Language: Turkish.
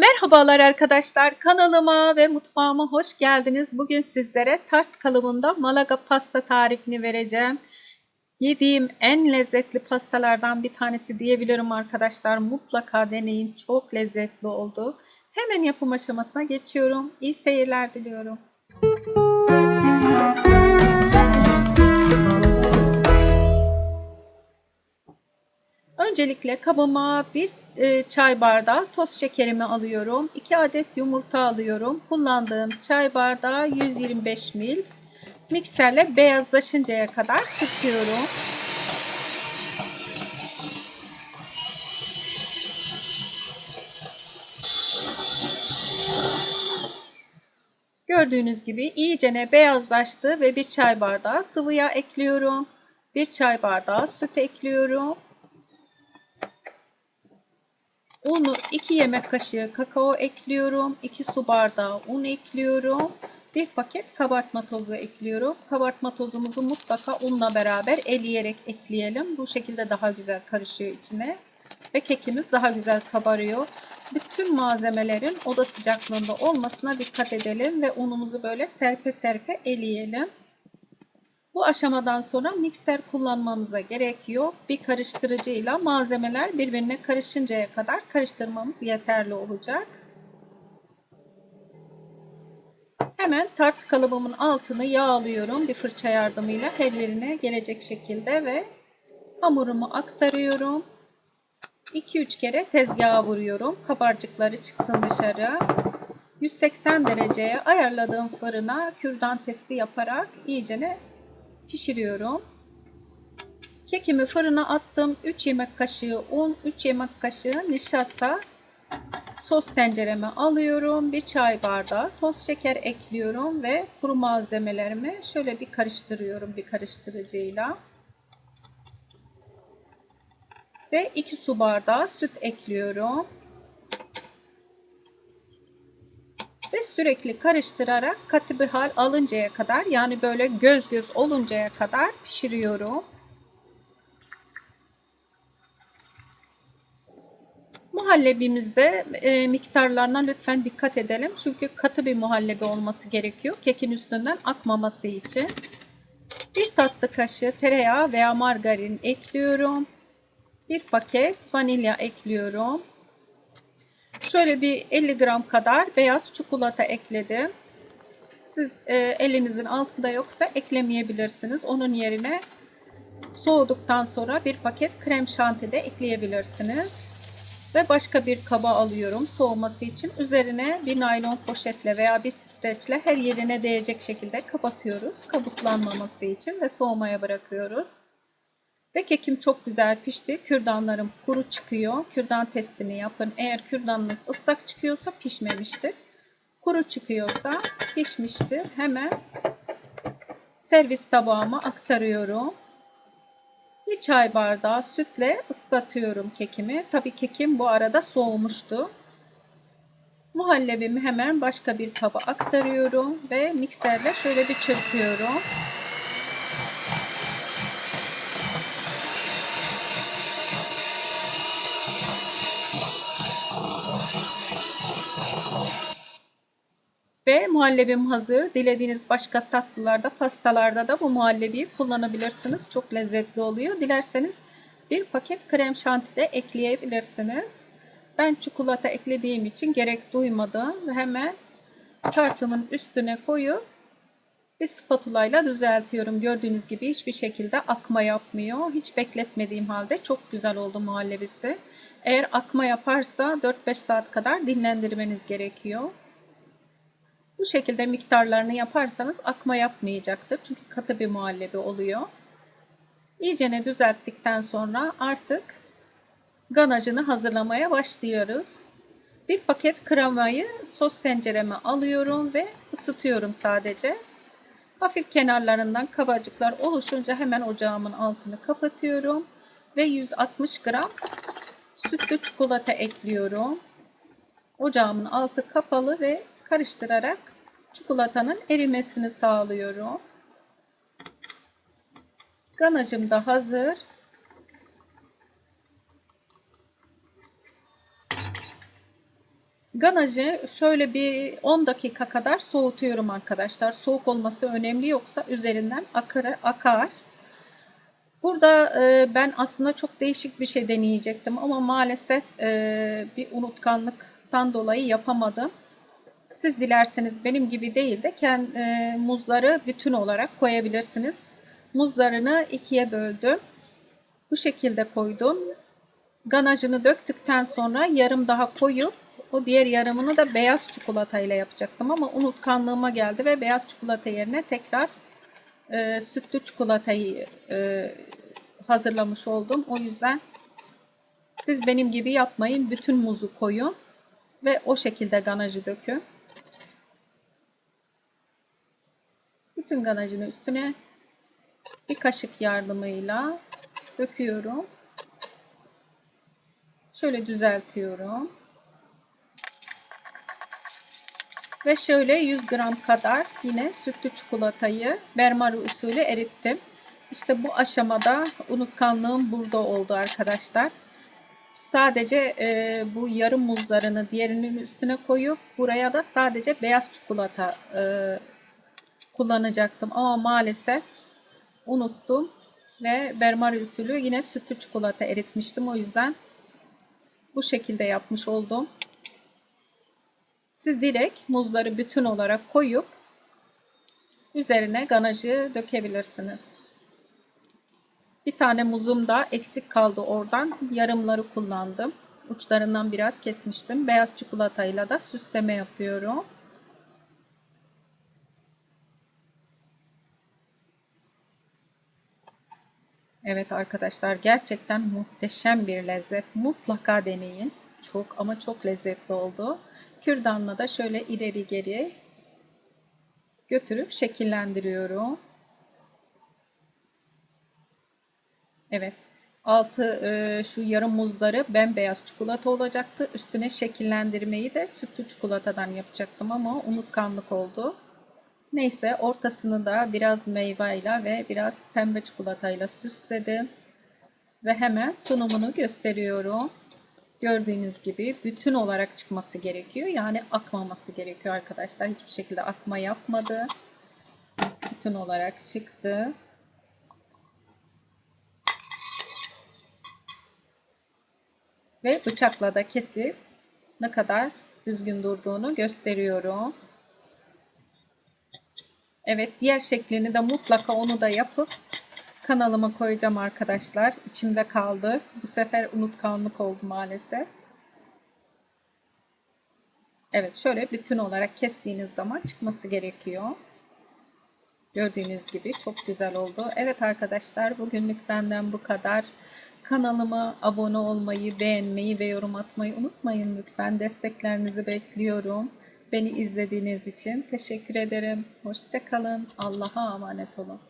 Merhabalar arkadaşlar kanalıma ve mutfağıma hoş geldiniz. Bugün sizlere tart kalıbında Malaga pasta tarifini vereceğim. Yediğim en lezzetli pastalardan bir tanesi diyebilirim arkadaşlar. Mutlaka deneyin çok lezzetli oldu. Hemen yapım aşamasına geçiyorum. İyi seyirler diliyorum. Öncelikle kabıma bir e, çay bardağı toz şekerimi alıyorum. 2 adet yumurta alıyorum. Kullandığım çay bardağı 125 ml. Mikserle beyazlaşıncaya kadar çırpıyorum. Gördüğünüz gibi iyicene beyazlaştı ve bir çay bardağı sıvı yağ ekliyorum. Bir çay bardağı süt ekliyorum. Unu 2 yemek kaşığı kakao ekliyorum. 2 su bardağı un ekliyorum. Bir paket kabartma tozu ekliyorum. Kabartma tozumuzu mutlaka unla beraber eleyerek ekleyelim. Bu şekilde daha güzel karışıyor içine. Ve kekimiz daha güzel kabarıyor. Bütün malzemelerin oda sıcaklığında olmasına dikkat edelim. Ve unumuzu böyle serpe serpe eleyelim. Bu aşamadan sonra mikser kullanmamıza gerek yok. Bir karıştırıcıyla malzemeler birbirine karışıncaya kadar karıştırmamız yeterli olacak. Hemen tart kalıbımın altını yağlıyorum bir fırça yardımıyla her yerine gelecek şekilde ve hamurumu aktarıyorum. 2-3 kere tezgaha vuruyorum. Kabarcıkları çıksın dışarı. 180 dereceye ayarladığım fırına kürdan testi yaparak iyicene pişiriyorum. Kekimi fırına attım. 3 yemek kaşığı un, 3 yemek kaşığı nişasta. Sos tencereme alıyorum. Bir çay bardağı toz şeker ekliyorum ve kuru malzemelerimi şöyle bir karıştırıyorum bir karıştırıcıyla. Ve 2 su bardağı süt ekliyorum. ve sürekli karıştırarak katı bir hal alıncaya kadar yani böyle göz göz oluncaya kadar pişiriyorum. Muhallebimizde e, miktarlarına lütfen dikkat edelim. Çünkü katı bir muhallebi olması gerekiyor. Kekin üstünden akmaması için. Bir tatlı kaşığı tereyağı veya margarin ekliyorum. Bir paket vanilya ekliyorum. Şöyle bir 50 gram kadar beyaz çikolata ekledim. Siz e, elinizin altında yoksa eklemeyebilirsiniz. Onun yerine soğuduktan sonra bir paket krem şanti de ekleyebilirsiniz. Ve başka bir kaba alıyorum soğuması için. Üzerine bir naylon poşetle veya bir streçle her yerine değecek şekilde kapatıyoruz. Kabuklanmaması için ve soğumaya bırakıyoruz. Ve kekim çok güzel pişti. Kürdanlarım kuru çıkıyor. Kürdan testini yapın. Eğer kürdanınız ıslak çıkıyorsa pişmemiştir. Kuru çıkıyorsa pişmiştir. Hemen servis tabağıma aktarıyorum. Bir çay bardağı sütle ıslatıyorum kekimi. Tabii kekim bu arada soğumuştu. Muhallebimi hemen başka bir kaba aktarıyorum ve mikserle şöyle bir çırpıyorum. Ve muhallebim hazır. Dilediğiniz başka tatlılarda, pastalarda da bu muhallebiyi kullanabilirsiniz. Çok lezzetli oluyor. Dilerseniz bir paket krem şanti de ekleyebilirsiniz. Ben çikolata eklediğim için gerek duymadım. Ve hemen tartımın üstüne koyup bir spatula ile düzeltiyorum. Gördüğünüz gibi hiçbir şekilde akma yapmıyor. Hiç bekletmediğim halde çok güzel oldu muhallebisi. Eğer akma yaparsa 4-5 saat kadar dinlendirmeniz gerekiyor. Bu şekilde miktarlarını yaparsanız akma yapmayacaktır. Çünkü katı bir muhallebi oluyor. İyicene düzelttikten sonra artık ganajını hazırlamaya başlıyoruz. Bir paket kremayı sos tencereme alıyorum ve ısıtıyorum sadece. Hafif kenarlarından kabarcıklar oluşunca hemen ocağımın altını kapatıyorum. Ve 160 gram sütlü çikolata ekliyorum. Ocağımın altı kapalı ve karıştırarak çikolatanın erimesini sağlıyorum. Ganajım da hazır. Ganajı şöyle bir 10 dakika kadar soğutuyorum arkadaşlar. Soğuk olması önemli yoksa üzerinden akar. akar. Burada e, ben aslında çok değişik bir şey deneyecektim ama maalesef e, bir unutkanlıktan dolayı yapamadım. Siz dilerseniz benim gibi değil de kendi e, muzları bütün olarak koyabilirsiniz. Muzlarını ikiye böldüm. Bu şekilde koydum. Ganajını döktükten sonra yarım daha koyup o diğer yarımını da beyaz çikolata ile yapacaktım ama unutkanlığıma geldi ve beyaz çikolata yerine tekrar e, sütlü çikolatayı e, hazırlamış oldum. O yüzden siz benim gibi yapmayın. Bütün muzu koyun ve o şekilde ganajı dökün. Bütün ganajını üstüne bir kaşık yardımıyla döküyorum. Şöyle düzeltiyorum. Ve şöyle 100 gram kadar yine sütlü çikolatayı mermer usulü erittim. İşte bu aşamada unutkanlığım burada oldu arkadaşlar. Sadece e, bu yarım muzlarını diğerinin üstüne koyup buraya da sadece beyaz çikolata e, kullanacaktım. Ama maalesef unuttum ve mermer usulü yine sütlü çikolata eritmiştim. O yüzden bu şekilde yapmış oldum. Siz direkt muzları bütün olarak koyup üzerine ganajı dökebilirsiniz. Bir tane muzum da eksik kaldı oradan. Yarımları kullandım. Uçlarından biraz kesmiştim. Beyaz çikolatayla da süsleme yapıyorum. Evet arkadaşlar gerçekten muhteşem bir lezzet. Mutlaka deneyin. Çok ama çok lezzetli oldu. Kürdanla da şöyle ileri geri götürüp şekillendiriyorum. Evet. Altı e, şu yarım muzları bembeyaz çikolata olacaktı. Üstüne şekillendirmeyi de sütlü çikolatadan yapacaktım ama unutkanlık oldu. Neyse ortasını da biraz meyveyle ve biraz pembe çikolatayla süsledim. Ve hemen sunumunu gösteriyorum. Gördüğünüz gibi bütün olarak çıkması gerekiyor. Yani akmaması gerekiyor arkadaşlar. Hiçbir şekilde akma yapmadı. Bütün olarak çıktı. Ve bıçakla da kesip ne kadar düzgün durduğunu gösteriyorum. Evet diğer şeklini de mutlaka onu da yapıp kanalıma koyacağım arkadaşlar. İçimde kaldı. Bu sefer unutkanlık oldu maalesef. Evet şöyle bütün olarak kestiğiniz zaman çıkması gerekiyor. Gördüğünüz gibi çok güzel oldu. Evet arkadaşlar bugünlük benden bu kadar. Kanalıma abone olmayı, beğenmeyi ve yorum atmayı unutmayın lütfen. Desteklerinizi bekliyorum. Beni izlediğiniz için teşekkür ederim. Hoşçakalın. Allah'a emanet olun.